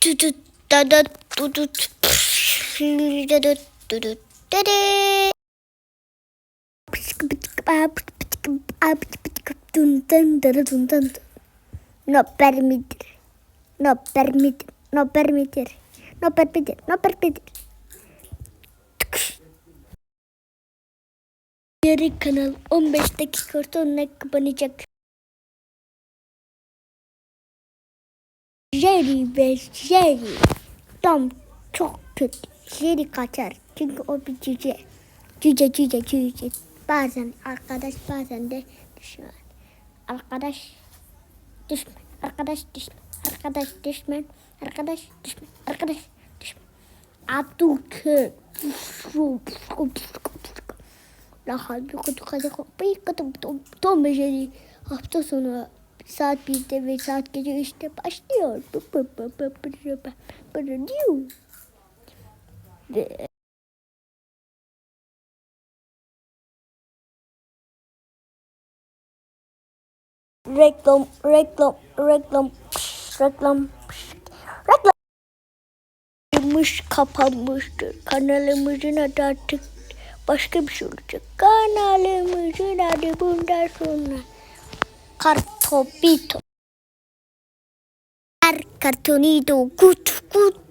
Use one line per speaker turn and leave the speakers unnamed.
tütüt da da tutut da da tutut da da No permitir, no permitir, no permitir, no permitir, no permitir. Yarın kanal 15 dakika sonra kapanacak. Jerry ve Jerry. Tam çok kötü. Jerry kaçar. Çünkü o bir cüce. Cüce cüce cüce. Bazen arkadaş bazen de düşman. Arkadaş düşman. Arkadaş düşman. Arkadaş düşman. Arkadaş düşman. Arkadaş düşman. Abdülkür. La halbuki kutu kaza kapıyı katıp Tom ve Jerry hafta sonu saat 1'de ve saat gece 3'te başlıyor. Ve reklam reklam reklam pş, reklam pş, reklam kapanmış kapanmıştır. Kanalımızın adı artık başka bir şey olacak. Kanalımızın adı bundan sonra. Kart colpito. Cartonito, cucciu cucciu.